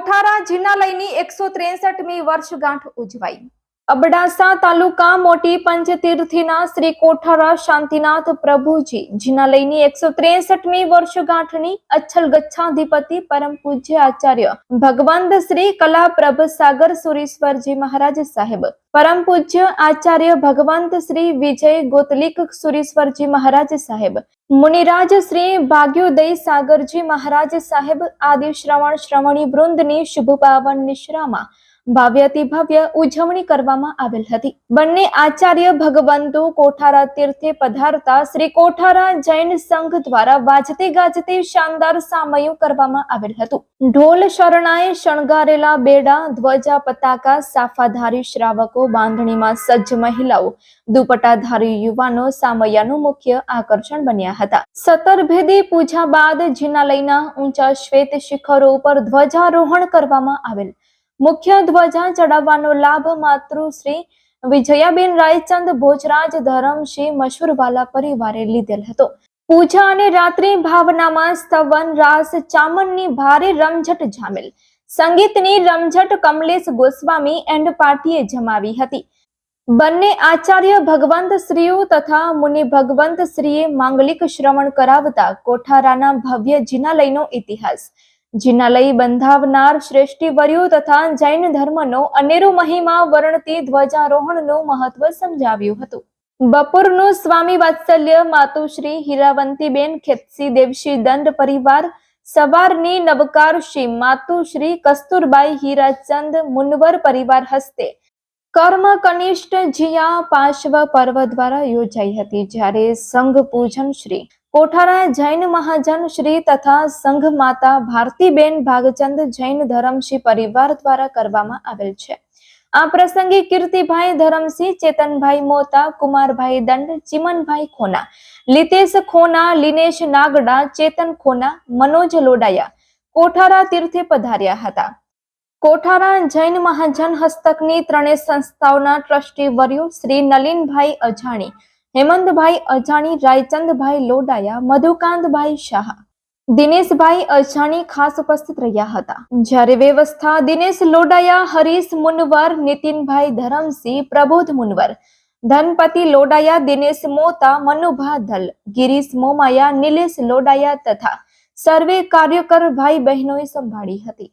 કોઠારા જિનાલયની એકસો ત્રેસઠમી વર્ષગાંઠ ઉજવાઈ. અબડાસા તાલુકા મોટી પંચતીર્થીના શ્રી કોઠારા શાંતિનાથ પ્રભુજી જિનાલયની એકસો ત્રેસઠમી વર્ષગાંઠની અચ્છલ ગચ્છાધિપતિ પરમ પૂજ્ય આચાર્ય ભગવંત શ્રી કલા પ્રભ સાગર સુરેશ્વરજી મહારાજ સાહેબ, પરમ પૂજ્ય આચાર્ય ભગવંત શ્રી વિજય ગોતલિક સુરેશ્વરજી મહારાજ સાહેબ, મુનિરાજ શ્રી ભાગ્યોદય સાગરજી મહારાજ સાહેબ, આદિ શ્રવણ શ્રવણી વૃંદની શુભ પાવન નિશ્રામાં ભવ્યથી ભવ્ય ઉજવણી કરવામાં આવેલ હતી. બંને આચાર્ય ભગવંતો કોઠારા તીર્થે પધારતા શ્રી કોઠારા જૈન સંઘ દ્વારા વાજતે ગાજતે શાનદાર સામયું કરવામાં આવેલ હતું. ઢોલ શરણાએ શણગારેલા બેડા, ધ્વજા પતાકા, સાફાધારી શ્રાવકો, બાંધણીમાં સજ્જ મહિલાઓ, દુપટ્ટાધારી યુવાનો સામયાનું મુખ્ય આકર્ષણ બન્યા હતા. સતરભેદી પૂજા બાદ જિનાલયના ઊંચા શ્વેત શિખરો ઉપર ધ્વજારોહણ કરવામાં આવેલ. મુખ્ય ધ્વજા ચડાવવાનો લાભ માતૃશ્રી વિજયાબેન રાયચંદ ભોજરાજ ધરમસિંહ મશહૂરવાલા પરિવારે લીધેલ હતો. પૂજા અને રાત્રિ ભાવનામાં સ્તવન રાસ ચામનની ભારે રમઝટ જામેલ. સંગીતની રમઝટ કમલેશ ગોસ્વામી એન્ડ પાર્ટીએ જમાવી હતી. બંને આચાર્ય ભગવંત શ્રીઓ તથા મુનિ ભગવંત શ્રીએ માંગલિક શ્રવણ કરાવતા કોઠારાના ભવ્ય જિનાલયનો ઇતિહાસ જિનાલય બંધાવનાર શ્રેષ્ઠીવર્યો તથા જૈન ધર્મનો અનેરો મહિમા વર્ણતી ધ્વજારોહણનું મહત્વ સમજાવ્યું હતું. બપોરનું સ્વામી વાત્સલ્ય માતુશ્રી હીરાવંતીબેન ખેતસી દેવશી દંડ પરિવાર સવારની નવકારશ્રી માતુશ્રી કસ્તુરબાઈ હીરાચંદ મુનવર પરિવાર હસ્તે કર્મ કનિષ્ઠ જીયા પાર્શ્વ પર્વ દ્વારા યોજાઈ હતી. જ્યારે સંઘ પૂજન શ્રી કોઠારા જૈન મહાજન શ્રી તથા સંઘ માતા ભારતીબેન ભાગચંદ જૈન ધરમસિંહ પરિવાર દ્વારા કરવામાં આવેલ છે. આ પ્રસંગે કીર્તિભાઈ ધરમસિંહ, ચેતનભાઈ મોતા, કુમારભાઈ દંડ, ચિમનભાઈ ખોના, લીતેશ ખોના, લિનેશ નાગડા, ચેતન ખોના, મનોજ લોડાયા કોઠારા તીર્થે પધાર્યા હતા. કોઠારા જૈન મહાજન હસ્તકની ત્રણેય સંસ્થાઓના ટ્રસ્ટી વર્યો શ્રી નલિનભાઈ અજાણી, હેમંતભાઈ અજાણી, રાયચંદભાઈ લોડાયા, મધુકાંતભાઈ શાહ, દિનેશભાઈ અજાણી ખાસ ઉપસ્થિત રહ્યા હતા. જ્યારે વ્યવસ્થા દિનેશ લોડાયા, હરીશ મુનવર, નીતિનભાઈ ધરમસિંહ, પ્રબોધ મુનવર, ધનપતિ લોડાયા, દિનેશ મોતા, મનુભા ધલ, ગિરીશ મોમાયા, નિલેશ લોડાયા તથા સર્વે કાર્યકર ભાઈ બહેનોએ સંભાળી હતી.